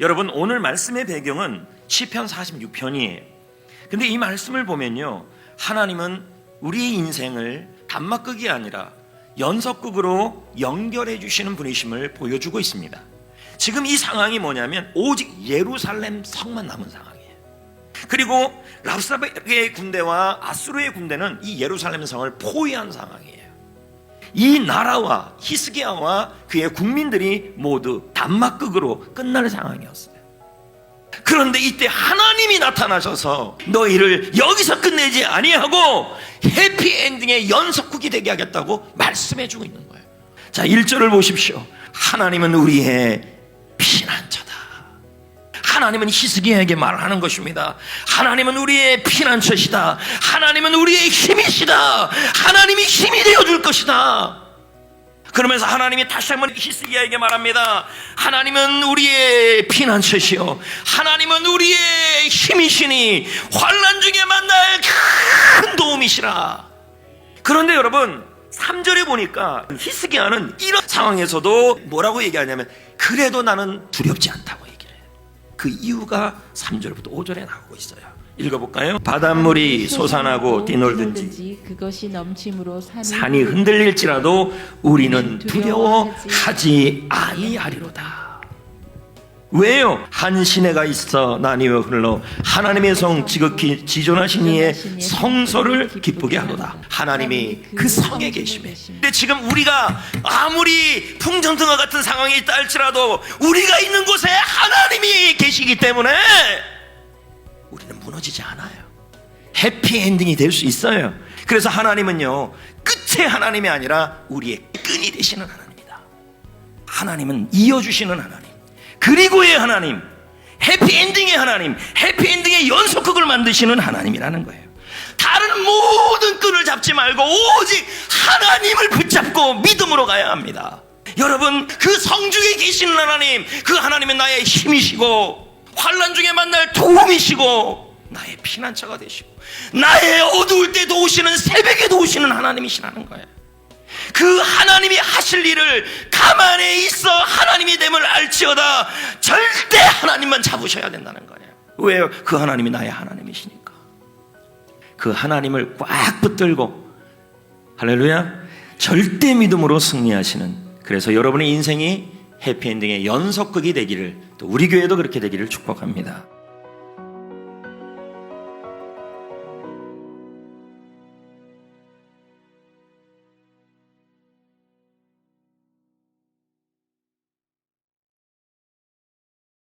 여러분 오늘 말씀의 배경은 시편 46편이에요. 근데 이 말씀을 보면요. 하나님은 우리의 인생을 단막극이 아니라 연속극으로 연결해 주시는 분이심을 보여주고 있습니다. 지금 이 상황이 뭐냐면 오직 예루살렘 성만 남은 상황이에요. 그리고 랍사베의 군대와 아수르의 군대는 이 예루살렘 성을 포위한 상황이에요. 이 나라와 히스기야와 그의 국민들이 모두 단막극으로 끝날 상황이었어요. 그런데 이때 하나님이 나타나셔서 너희를 여기서 끝내지 아니하고 해피엔딩의 연속극이 되게 하겠다고 말씀해 주고 있는 거예요. 자, 1절을 보십시오. 하나님은 우리의. 하나님은 히스기야에게 말하는 것입니다. 하나님은 우리의 피난처시다. 하나님은 우리의 힘이시다. 하나님이 힘이 되어 줄 것이다. 그러면서 하나님이 다시 한번 히스기야에게 말합니다. 하나님은 우리의 피난처시요. 하나님은 우리의 힘이시니 환란 중에 만날 큰 도움이시라. 그런데 여러분 3절에 보니까 히스기야는 이런 상황에서도 뭐라고 얘기하냐면 그래도 나는 두렵지 않다고 얘기를 해요. 그 이유가 3절부터 5절에 나오고 있어요. 읽어볼까요? 바닷물이 솟아나고 뛰놀든지 그것이 넘침으로 산이, 산이 흔들릴지라도 우리는 두려워하지 아니하리로다. 왜요? 한 시내가 있어 나뉘어 흘러 하나님의 성 지극히 지존하신 이의 성소를 기쁘게 하도다. 하나님이 그 성에 계심에. 근데 지금 우리가 아무리 풍전등화 같은 상황이 있다 할지라도 우리가 있는 곳에 하 계시기 때문에 우리는 무너지지 않아요. 해피엔딩이 될 수 있어요. 그래서 하나님은요, 끝의 하나님이 아니라 우리의 끈이 되시는 하나님이다. 하나님은 이어주시는 하나님. 그리고의 하나님. 해피엔딩의 하나님. 해피엔딩의 연속극을 만드시는 하나님이라는 거예요. 다른 모든 끈을 잡지 말고 오직 하나님을 붙잡고 믿음으로 가야 합니다. 여러분, 그 성중에 계시는 하나님, 그 하나님은 나의 힘이시고, 환란 중에 만날 도움이시고, 나의 피난처가 되시고, 나의 어두울 때 도우시는 새벽에 도우시는 하나님이시라는 거예요. 그 하나님이 하실 일을 가만히 있어 하나님이 됨을 알지어다 절대 하나님만 잡으셔야 된다는 거예요. 왜요? 그 하나님이 나의 하나님이시니까. 그 하나님을 꽉 붙들고 할렐루야 절대 믿음으로 승리하시는 그래서 여러분의 인생이 해피엔딩의 연속극이 되기를 또 우리 교회도 그렇게 되기를 축복합니다.